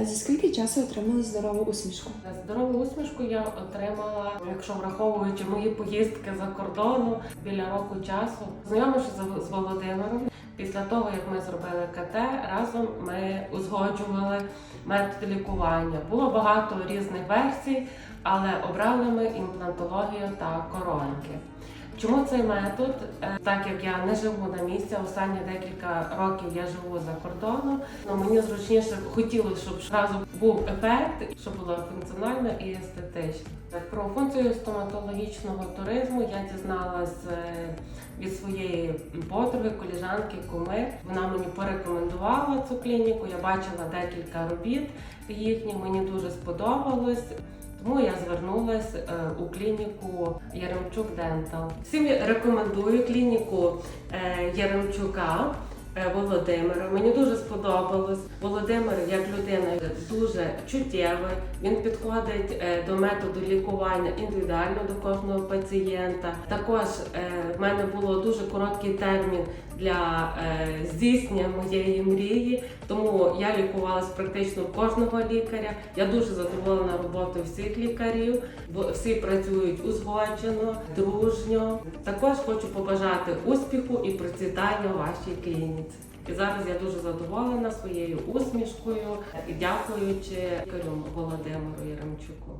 За скільки часу отримали здорову усмішку? Здорову усмішку я отримала, якщо враховуючи мої поїздки за кордону біля року часу. Знайомившись з- Володимиром, після того як ми зробили КТ, разом ми узгоджували метод лікування. Було багато різних версій, але обрали ми імплантологію та коронки. Чому цей метод? Е, Так як я не живу на місці, останні декілька років я живу за кордоном. Ну мені зручніше хотілося, щоб одразу був ефект, щоб було функціонально і естетично. Про функцію стоматологічного туризму я дізналась е, від своєї подруги, коліжанки, куми. Вона мені порекомендувала цю клініку. Я бачила декілька робіт їхніх, мені дуже сподобалось. Тому я звернулася е, у клініку Яремчук Дентал. Всім рекомендую клініку е, Яремчука. Е, Володимира. Мені дуже сподобалось. Володимир як людина дуже чуттєвий. Він підходить е, до методу лікування індивідуально до кожного пацієнта. Також е, в мене було дуже короткий термін для здійснення моєї мрії, тому я лікувалась практично кожного лікаря. Я дуже задоволена роботою всіх лікарів, бо всі працюють узгоджено, дружньо. Також хочу побажати успіху і процвітання вашій клініці. І зараз я дуже задоволена своєю усмішкою і дякуючи Володимиру Яремчуку.